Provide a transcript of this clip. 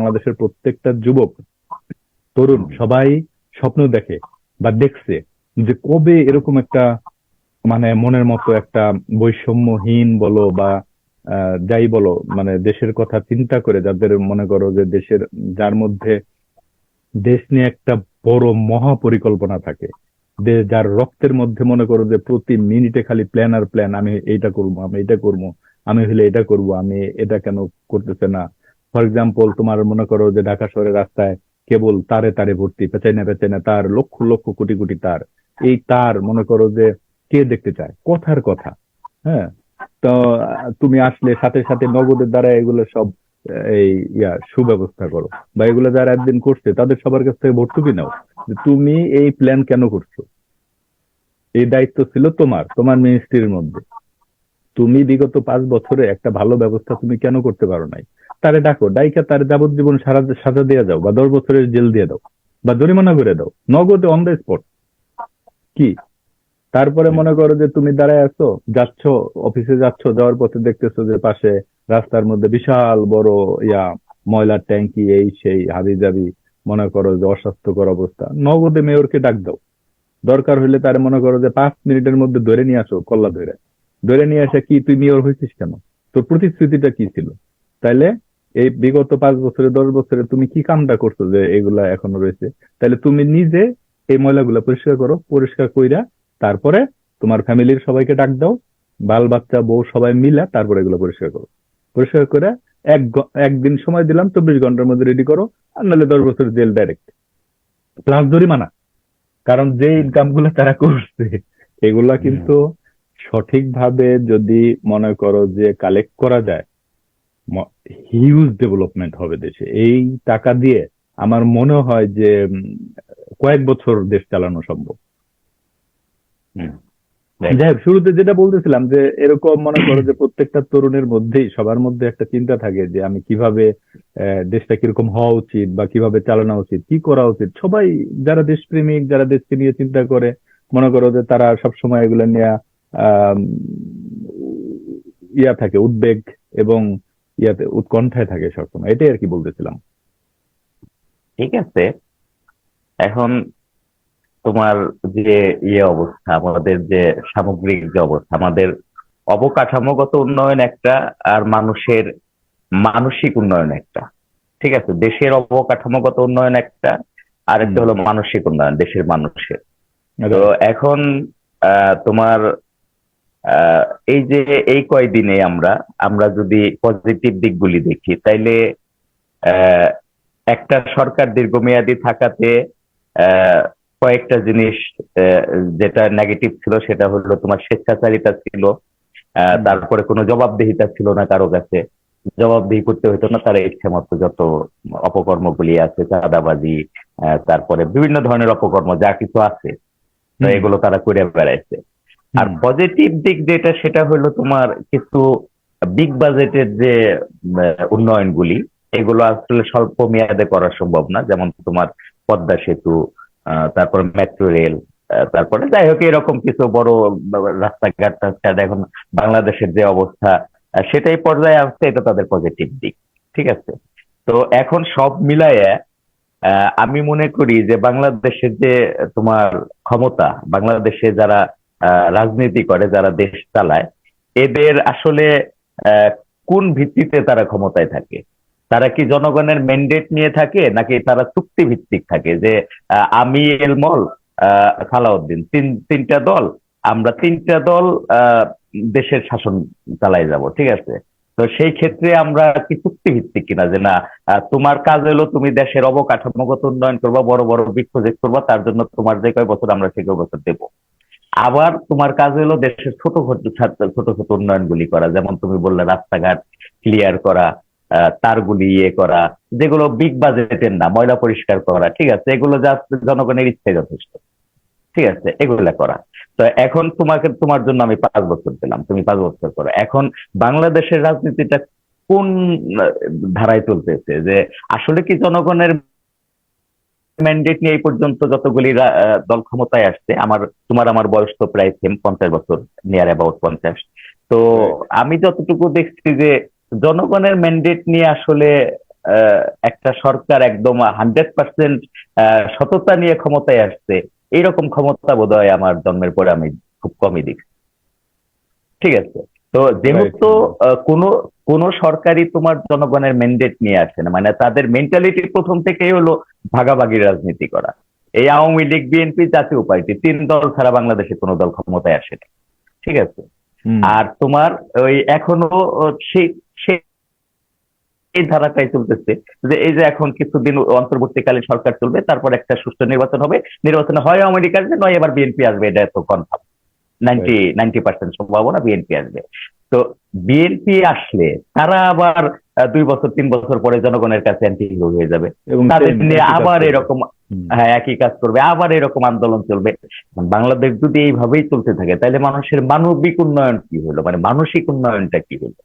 বাংলাদেশের প্রত্যেকটা যুবক তরুণ সবাই স্বপ্ন দেখে বা দেখছে যে কবে এরকম একটা মানে মনের মতো একটা বৈষম্যহীন বলো বা যাই বলো মানে দেশের কথা চিন্তা করে যাদের মনে করো যে দেশের যার মধ্যে দেশ নিয়ে একটা বড় মহা পরিকল্পনা থাকে যার রক্তের মধ্যে মনে করো যে প্রতি মিনিটে খালি প্ল্যান আর প্ল্যান আমি এইটা করব আমি এটা করব আমি হলে এটা করব আমি এটা কেন করতেছে না ফর এক্সাম্পল তোমার মনে করো যে ঢাকা শহরের রাস্তায় কেবল তারে তারে ভর্তি, পেঁচাই না পেঁচাই না, তার লক্ষ লক্ষ কোটি কোটি তার। এই তার মনে করো যে কে দেখতে চায়? কথার কথা হ্যাঁ? তো, তুমি আসলে সাথে সাথে নগদের দ্বারা এগুলো সব, এই, ইয়া, সুব্যবস্থা করো। বা এগুলো যারা একদিন করছে, তাদের সবার কাছ থেকে ভর্তুকি নাও যে তুমি এই প্ল্যান কেন করছ? এই দায়িত্ব ছিল তোমার তোমার মিনিস্ট্রির মধ্যে। তুমি বিগত পাঁচ বছরে একটা ভালো ব্যবস্থা তুমি কেন করতে পারো নাই? তারে ডাকো ডাইকা তার যাবজ্জীবন সারা সাজা দিয়ে দাও বা দশ বছরের জেল দিয়ে দাও বা জরিমানা করে দাও। নগদে অন দ্য স্পট কি? তারপরে মনে করো যে তুমি দাঁড়ায় আছো যাচ্ছ অফিসে যাচ্ছ যাওয়ার পথে দেখতেছো যে পাশে রাস্তার মধ্যে বিশাল বড় ইয়া ময়লার ট্যাঙ্কি এই সেই হাবি জাবি মনে করো যে অস্বাস্থ্যকর অবস্থা। নগদে মেয়রকে ডাক দাও। দরকার হলে তার মনে করো যে পাঁচ মিনিটের মধ্যে ধরে নিয়ে আসো কল্লা ধরে। ধরে নিয়ে আসে কি তুই মেয়র হয়েছিস কেন? তোর প্রতিশ্রুতিটা কি ছিল? তাইলে এই বিগত পাঁচ বছরে দশ বছরে তুমি কি কামটা করছ যে এগুলা এখনও রয়েছে? তাহলে তুমি নিজে এই ময়লাগুলা পরিষ্কার করো পরিষ্কার কইরা তারপরে তোমার ফ্যামিলির সবাইকে ডাক দাও বাল বাচ্চা বউ সবাই মিলা তারপরে এগুলো পরিষ্কার করো। পরিষ্কার করে এক একদিন সময় দিলাম চব্বিশ ঘণ্টার মধ্যে রেডি করো আর নাহলে দশ বছর জেল ডাইরেক্ট প্লাস জরিমানা। কারণ যে ইনকামগুলো তারা করছে এগুলা কিন্তু সঠিকভাবে যদি মনে করো যে কালেক্ট করা যায় হিউজ ডেভেলপমেন্ট হবে দেশে। এই টাকা দিয়ে আমার মনে হয় যে কয়েক বছর দেশ চালানো সম্ভব। যাই হোক শুরুতে যেটা বলতেছিলাম যে এরকম মনে করো যে প্রত্যেকটা তরুণের মধ্যেই সবার মধ্যে একটা চিন্তা থাকে যে আমি কীভাবে দেশটা কীরকম হওয়া উচিত বা কীভাবে চালানো উচিত কি করা উচিত। সবাই যারা দেশপ্রেমিক যারা দেশকে নিয়ে চিন্তা করে মনে করো যে তারা সবসময় এগুলো নিয়ে আহ ইয়া থাকে উদ্বেগ এবং ইয়াতে উৎকণ্ঠায় থাকে সবসময়। এটাই আর কি বলতেছিলাম। ঠিক আছে। এখন তোমার যে ইয়ে অবস্থা আমাদের যে সামগ্রিক যে অবস্থা আমাদের অবকাঠামোগত উন্নয়ন একটা আর মানুষের মানসিক উন্নয়ন একটা। ঠিক আছে? দেশের অবকাঠামোগত উন্নয়ন একটা আর একটা হলো মানসিক উন্নয়ন দেশের মানুষের। তো এখন আহ, তোমার এই যে এই কয়দিনে আমরা আমরা যদি পজিটিভ দিকগুলি দেখি তাইলে একটা সরকার দীর্ঘমেয়াদী থাকাতে কয়েকটা জিনিস যেটা নেগেটিভ ছিল সেটা হলো তোমার স্বেচ্ছাচারিতা ছিল আহ, তারপরে কোনো জবাবদিহিতা ছিল না কারও কাছে। জবাবদিহি করতে হতো না তারা ইচ্ছে মতো যত অপকর্মগুলি আছে চাঁদাবাজি আহ, তারপরে বিভিন্ন ধরনের অপকর্ম যা কিছু আছে এগুলো তারা করে বেড়াইছে। আর পজিটিভ দিক যেটা সেটা হলো তোমার কিছু বিগ বাজেটের যে উন্নয়নগুলি এগুলো আসলে স্বল্প মেয়াদে করা সম্ভব না। যেমন তোমার পদ্মা সেতু তারপরে মেট্রো রেল তারপরে যাই হোক এরকম কিছু বড় রাস্তাঘাট টাস্তাঘাট এখন বাংলাদেশের যে অবস্থা সেটাই পর্যায়ে আসছে এটা তাদের পজিটিভ দিক। ঠিক আছে? তো এখন সব মিলাইয়া আহ, আমি মনে করি যে বাংলাদেশের যে তোমার ক্ষমতা বাংলাদেশে যারা রাজনীতি করে যারা দেশ চালায় এদের আসলে কোন ভিত্তিতে তারা ক্ষমতায় থাকে? তারা কি জনগণের ম্যান্ডেট নিয়ে থাকে নাকি তারা চুক্তি ভিত্তিক থাকে? যে আমি এলমল আহ, সালাউদ্দিন তিন তিনটা দল আমরা তিনটা দল দেশের শাসন চালাই যাব ঠিক আছে? তো সেই ক্ষেত্রে আমরা কি চুক্তি ভিত্তিক কিনা? যে না তোমার কাজ হলো তুমি দেশের অবকাঠামোগত উন্নয়ন করবা বড় বড় প্রজেক্ট করবা তার জন্য তোমার যে কয় বছর আমরা সে কয় বছর দেবো? আবার তোমার কাজ হলো দেশের ছোট ছোট ছোট ছোট উন্নয়নগুলি করা, যেমন তুমি বললে রাস্তাঘাট ক্লিয়ার করা তারগুলি ইয়ে করা, যেগুলো বিগ বাজেটের না, ময়লা পরিষ্কার করা, ঠিক আছে? এগুলো জাস্ট জনগণের ইচ্ছে যথেষ্ট। ঠিক আছে? এগুলা করা। তো এখন তোমাকে, তোমার জন্য আমি পাঁচ বছর দিলাম, তুমি পাঁচ বছর করো। এখন বাংলাদেশের রাজনীতিটা কোন ধারায় চলতেছে? যে আসলে কি জনগণের ম্যান্ডেট নিয়ে এই পর্যন্ত যতগুলি দল ক্ষমতায় আসছে আমার তোমার আমার বয়স তো প্রায় সেম পঞ্চাশ বছর নিয়ার অ্যাবাউট পঞ্চাশ। তো আমি যতটুকু দেখছি যে জনগণের ম্যান্ডেট নিয়ে আসলে একটা সরকার একদম হান্ড্রেড পার্সেন্ট সততা নিয়ে ক্ষমতায় আসছে এইরকম ক্ষমতা বোধ হয় আমার জন্মের পরে আমি খুব কমই দেখি ঠিক আছে? তো যেহেতু কোনো কোন সরকারই তোমার জনগণের ম্যান্ডেট নিয়ে আসে না। মানে তাদের মেন্টালিটি প্রথম থেকেই হলো ভাগাভাগি রাজনীতি করা। এই আওয়ামী লীগ বিএনপি জাতীয় পার্টি তিন দল ছাড়া বাংলাদেশে কোনো দল ক্ষমতায় আসেনি ঠিক আছে? আর তোমার ওই এখনও সেই এই ধারাটাই চলতেছে যে এই যে এখন কিছুদিন অন্তর্বর্তীকালীন সরকার চলবে তারপর একটা সুষ্ঠু নির্বাচন হবে। নির্বাচন হয় আওয়ামী লীগ আসবে নয় এবার বিএনপি আসবে এটা তো কনফার্ম নাইনটি নাইনটি পার্সেন্ট সম্ভাবনা বিএনপি আসবে। তো বিএনপি আসলে তারা আবার দুই বছর তিন বছর পরে জনগণের কাছে অ্যান্টি হিরো হয়ে যাবে। এবং তাদের নিয়ে আবার এরকম হ্যাঁ একই কাজ করবে আবার এরকম আন্দোলন চলবে। বাংলাদেশ যদি এইভাবেই চলতে থাকে তাহলে মানুষের মানবিক উন্নয়ন কি হলো? মানে মানসিক উন্নয়নটা কি হলো?